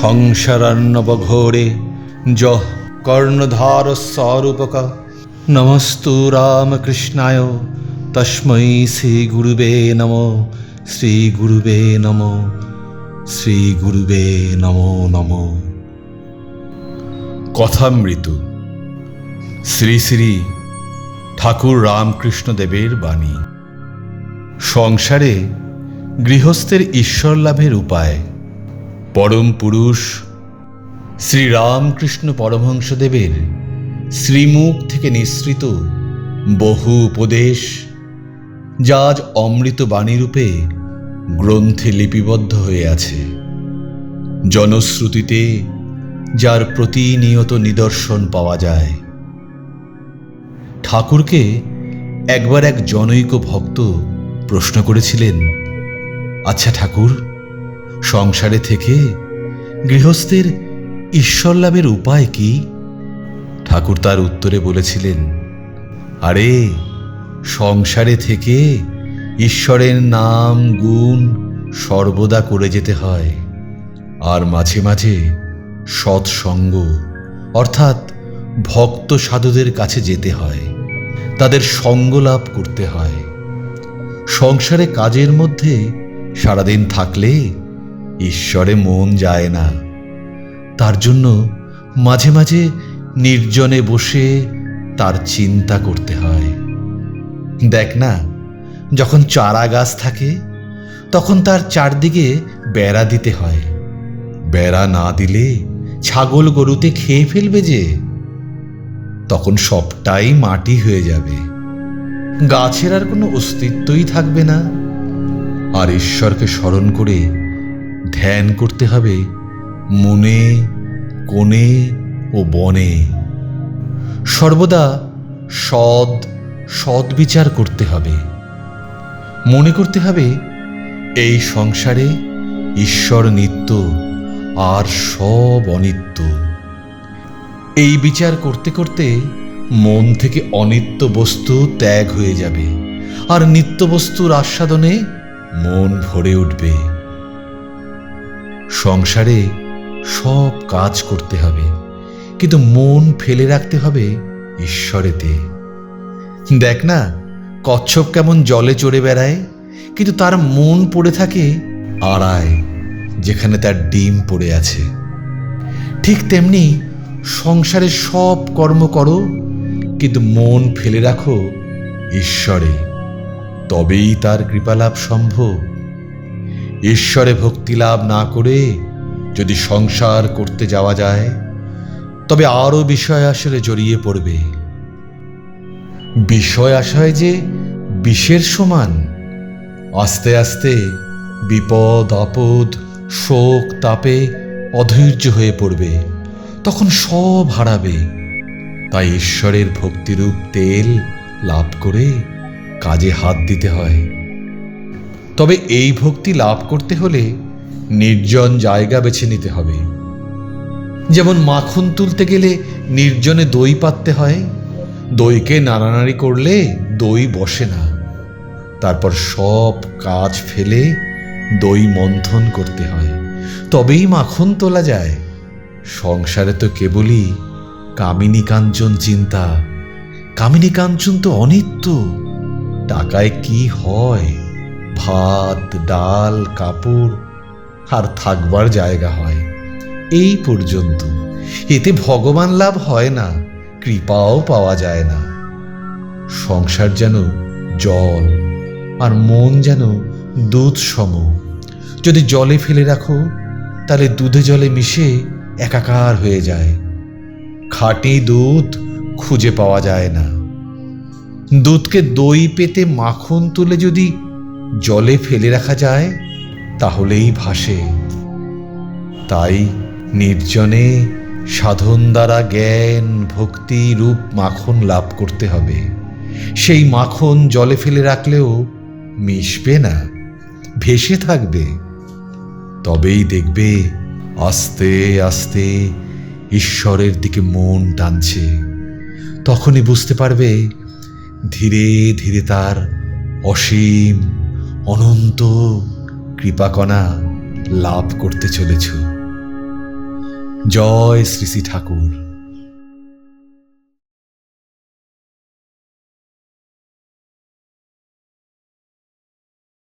সংসারান্নবঘোরে যহ কর্ণধার স্বরূপক নমস্তু রামকৃষ্ণায়। তস্মৈ শ্রী গুরুবে নম। শ্রী গুরুবে নম। শ্রী গুরুবে নম নম। কথামৃত। শ্রী শ্রী ঠাকুর রামকৃষ্ণ দেবের বাণী। সংসারে গৃহস্থের ঈশ্বর লাভের উপায়। পরম পুরুষ শ্রীরামকৃষ্ণ পরমহংসদেবের শ্রীমুখ থেকে নিঃসৃত বহু উপদেশ, যা আজ অমৃত বাণীরূপে গ্রন্থে লিপিবদ্ধ হয়ে আছে। জনশ্রুতিতে যার প্রতিনিয়ত নিদর্শন পাওয়া যায়। ঠাকুরকে একবার এক জনৈক ভক্ত প্রশ্ন করেছিলেন আচ্ছা ঠাকুর সংসারে থেকে গৃহস্থের ঈশ্বর লাভের উপায় কি? ঠাকুর তার উত্তরে বলেছিলেন, আরে, সংসারে থেকে ঈশ্বরের নাম, গুণ সর্বদা করে যেতে হয়, আর মাঝে মাঝে সৎসঙ্গ, অর্থাৎ ভক্ত সাধুদের কাছে যেতে হয়, তাদের সঙ্গ লাভ করতে হয়। সংসারে কাজের মধ্যে সারাদিন থাকলে ঈশ্বরে মন যায় না। তার জন্য মাঝে মাঝে নির্জনে বসে তার চিন্তা করতে হয়। দেখ না, যখন চারা গাছ থাকে, তখন তার চারদিকে বেড়া দিতে হয়। বেড়া না দিলে ছাগল গরুতে খেয়ে ফেলবে যে। তখন সবটাই মাটি হয়ে যাবে। গাছের আর কোনো অস্তিত্বই থাকবে না। আর ঈশ্বরকে স্মরণ করে ধ্যান করতে হবে মনে, কোণে ও বনে। সর্বদা সদ সৎ বিচার করতে হবে। মনে করতে হবে এই সংসারে ঈশ্বর নিত্য আর সব অনিত্য। এই বিচার করতে করতে মন থেকে অনিত্য বস্তু ত্যাগ হয়ে যাবে, আর নিত্য বস্তুর আস্বাদনে মন ভরে উঠবে। সংসারে সব কাজ করতে হবে, কিন্তু মন ফেলে রাখতে হবে ঈশ্বরেতে। দেখ না, কচ্ছপ কেমন জলে চড়ে বেড়ায়, কিন্তু তার মন পড়ে থাকে আড়ায়, যেখানে তার ডিম পড়ে আছে। ঠিক তেমনি সংসারে সব কর্ম করো, কিন্তু মন ফেলে রাখো ঈশ্বরে, তবেই তার কৃপালাভ সম্ভব। ঈশ্বরে ভক্তি লাভ না করে যদি সংসার করতে যাওয়া যায়, তবে আরও বিষয় আসলে জড়িয়ে পড়বে। বিষয় আশায় যে বিষের সমান, আস্তে আস্তে বিপদ, আপদ, শোক, তাপে অধৈর্য হয়ে পড়বে, তখন সব হারাবে। তাই ঈশ্বরের ভক্তিরূপ তেল লাভ করে কাজে হাত দিতে হয়। তবে এই ভক্তি লাভ করতে হলে নির্জন জায়গা বেছে নিতে হবে। যেমন মাখন তুলতে গেলে নির্জনে দই পাততে হয়, দইকে নাড়ানাড়ি করলে দই বসে না। তারপর সব কাজ ফেলে দই মন্থন করতে হয়। তবেই মাখন তোলা যায়। সংসারে তো কেবলই কামিনী কাঞ্চন চিন্তা। কামিনী কাঞ্চন তো অনিত্য। টাকায় কি হয়? ভাত ডাল, কাপড় আর থাকবার জায়গা হয়। এই পর্যন্ত। এতে ভগবান লাভ হয় না, কৃপাও পাওয়া যায় না। সংসার যেন জল আর মন যেন দুধ সম যদি জলে ফেলে রাখো, তাহলে দুধে জলে মিশে একাকার হয়ে যায়। খাঁটি দুধ খুঁজে পাওয়া যায় না। দুধকে দই পেতে মাখন তুলে যদি জলে ফেলে রাখা যায়, তাহলেই ভাসে। তাই নির্জনে সাধন দ্বারা জ্ঞান, ভক্তি রূপ মাখন লাভ করতে হবে। সেই মাখন জলে ফেলে রাখলেও মিশবে না, ভেসে থাকবে। তবেই দেখবে আস্তে আস্তে ঈশ্বরের দিকে মন টানছে। তখনই বুঝতে পারবে ধীরে ধীরে তার অসীম অনন্ত কৃপাকণা লাভ করতে চলেছ। জয় শ্রী শ্রী ঠাকুর।